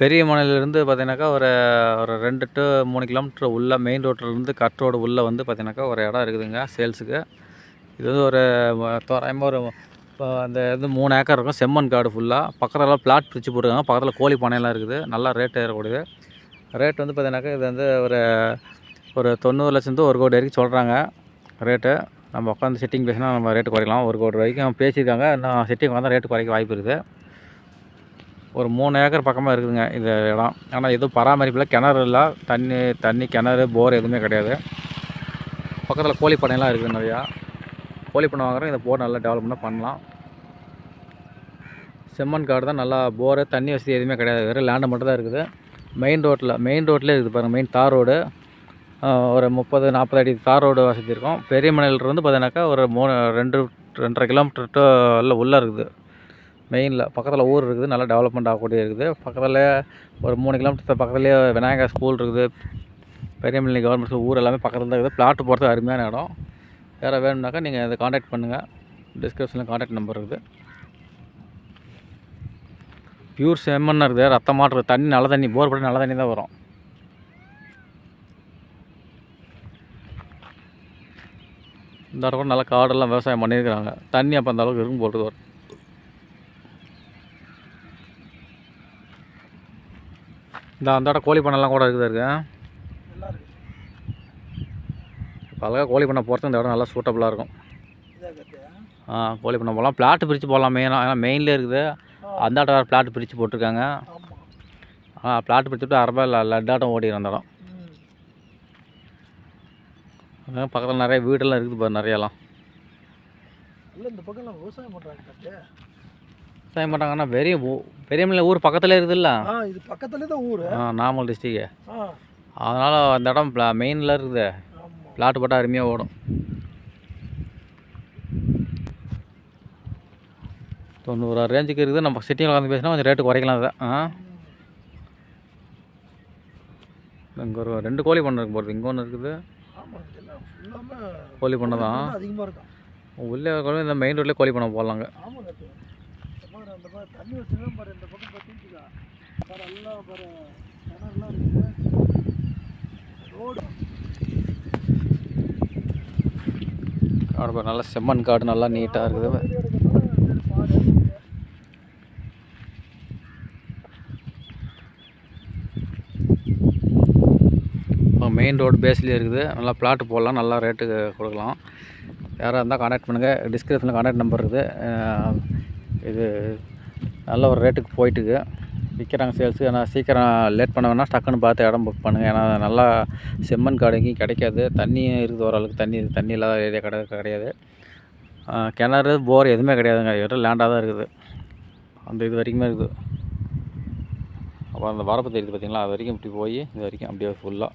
பெரிய மலையிலேருந்து பார்த்தீங்கன்னாக்கா ஒரு ஒரு ரெண்டு டு மூணு கிலோமீட்டர் உள்ள மெயின் ரோட்டிலேருந்து கட் ரோடு உள்ளே வந்து பார்த்தீங்கன்னாக்கா ஒரு இடம் இருக்குதுங்க சேல்ஸுக்கு இது வந்து ஒரு தோராயமாக ஒரு இப்போ அந்த இது மூணு ஏக்கர் இருக்கும் செம்மண் காடு ஃபுல்லாக பக்கத்தில் பிளாட் பிரித்து போட்டுருக்காங்க பக்கத்தில் கோழி பானையெல்லாம் இருக்குது நல்லா ரேட் ஏறக்கூடியது. ரேட் வந்து பார்த்தீங்கன்னாக்கா இது வந்து ஒரு ஒரு தொண்ணூறு லட்சத்து ஒரு கோடி வரைக்கும் சொல்கிறாங்க ரேட்டு நம்ம உட்காந்து செட்டிங் பேசினா நம்ம ரேட்டு குறைக்கலாம் ஒரு கோடி வரைக்கும் பேசியிருக்காங்க இன்னும் செட்டிங் வந்தால் ரேட்டு குறைக்க வாய்ப்பு இருக்குது. ஒரு மூணு ஏக்கர் பக்கமாக இருக்குதுங்க இந்த இடம். ஆனால் எதுவும் பராமரிப்பில் கிணறு இல்லை. தண்ணி தண்ணி கிணறு போர் எதுவுமே கிடையாது. பக்கத்தில் கோழி பண்ணையெல்லாம் இருக்குது நிறையா. கோழி பண்ணை வாங்குறோம் இந்த போர் நல்லா டெவலப்மெண்ட்டாக பண்ணலாம். செம்மண் காடு தான் நல்லா போரு தண்ணி வசதி எதுவுமே கிடையாது. வெறும் லேண்டு மட்டும் தான் இருக்குது. மெயின் ரோட்டில் மெயின் ரோட்லேயே இருக்குது பாருங்கள் மெயின் தார் ரோடு. ஒரு முப்பது நாற்பது அடி தார் ரோடு வசதி இருக்கும். பெரிய மலையிலிருந்து பார்த்தீங்கன்னாக்கா ஒரு மூணு ரெண்டு ரெண்டரை கிலோமீட்டர் டு உள்ளே இருக்குது. மெயினில் பக்கத்தில் ஊர் இருக்குது நல்லா டெவலப்மெண்ட் ஆகக்கூடிய இருக்குது. பக்கத்தில் ஒரு மூணு கிலோமீட்டர் பக்கத்துலேயே விநாயகர் ஸ்கூல் இருக்குது. பெரியமல்லி கவர்மெண்ட் ஸ்கூல் ஊர் எல்லாமே பக்கத்தில் தான் இருக்குது. பிளாட்டு போகிறது அருமையான இடம். வேறு வேணும்னாக்கா நீங்கள் அதை காண்டாக்ட் பண்ணுங்கள் டிஸ்கிரிப்ஷனில் காண்டாக்ட் நம்பர் இருக்குது. பியூர் செம்மண்ணா இருக்குது. ரத்தமாக இருக்குது தண்ணி நல்ல தண்ணி போர் போட்டு நல்ல தண்ணி தான் வரும். இந்த இடம் கூட நல்லா காடெல்லாம் விவசாயம் பண்ணியிருக்கிறாங்க. தண்ணி அப்போ அந்த அளவுக்கு இருக்கும் போட்டு வரும் இந்த அந்த கோழி பண்ணலாம் கூட இருக்குது இருக்கு இப்போ அழகாக கோழி பண்ண போகிறது இந்த இடம் நல்லா சூட்டபுளாக இருக்கும். ஆ கோழி பண்ண போகலாம் பிளாட்டு பிரித்து போடலாம். மெயினாக ஏன்னா மெயின்லேயே இருக்குது. அந்தாட்ட வேறு பிளாட்டு பிரித்து போட்டிருக்காங்க. ஆ பிளாட்டு பிரிச்சுட்டு அரபா லட்டாட்டம் ஓடிடும் அந்த இடம். பக்கத்தில் நிறைய வீடெல்லாம் இருக்குது பாரு நிறையலாம். இல்லை இந்த பக்கம்லாம் விவசாயம் பண்ணுறாங்க விவசாயம் பண்ணுறாங்கன்னா பெரிய ஊ- பெரிய மலை ஊர் பக்கத்தில் இருக்குதுல்ல? ஆ இது பக்கத்துலேயே தான் ஊர். ஆ நாமல் டிஸ்ட்ரிக்கு ஆ. அதனால் அந்த இடம் பிளா மெயினில் இருக்குது. பிளாட்டு போட்டால் அருமையாக ஓடும். தொண்ணூறு ரேஞ்சுக்கு இருக்குது. நம்ம சிட்டியில் உட்காந்து பேசினா கொஞ்சம் ரேட்டு குறைக்கலாம் அதை ஆ. இங்கே ஒரு ரெண்டு கோழி பண்ணை இருக்கு போகிறது இங்கே ஒன்று இருக்குது. கோழி பண்ணை தான். உள்ளே கோழி இந்த மெயின் ரோட்லேயே கோழி பண்ணை போடலாங்க. மாதிரி தண்ணி வச்சுதான் பாரு இந்த பக்கம் பார்த்தீங்கன்னா பாரு எல்லாம் பாரு கிணறுலாம் இருக்குது ரோடு. காடு பாரு, நல்லா செம்மண் காடு நல்லா நீட்டாக இருக்குது. பாரு மெயின் ரோடு பேஸ்லேயே இருக்குது. நல்லா பிளாட்டு போடலாம் நல்லா ரேட்டுக்கு கொடுக்கலாம். யாராக இருந்தால் காண்டாக்ட் பண்ணுங்கள் டிஸ்கிரிப்ஷனில் காண்டாக்ட் நம்பர் இருக்குது. இது நல்ல ஒரு ரேட்டுக்கு போயிட்டுக்கு விற்கிறாங்க சேல்ஸு ஆனால் சீக்கிரம் லேட் பண்ண வேணால் டக்குன்னு பார்த்து இடம் புக் பண்ணுங்கள் ஏன்னா நல்லா செம்மண் காடு எங்கேயும் கிடைக்காது. தண்ணியும் இருக்குது ஓரளவுக்கு. தண்ணி தண்ணி இல்லாத ஏரியா கிடை கிடையாது. கிணறு போர் எதுவுமே கிடையாதுங்க. வெறும் லேண்டாக தான் இருக்குது. அந்த இது வரைக்குமே இருக்குது. அப்புறம் அந்த வரப்பு தெரியுது பார்த்தீங்களா அது வரைக்கும் இப்படி போய் இது வரைக்கும் அப்படியே ஃபுல்லாக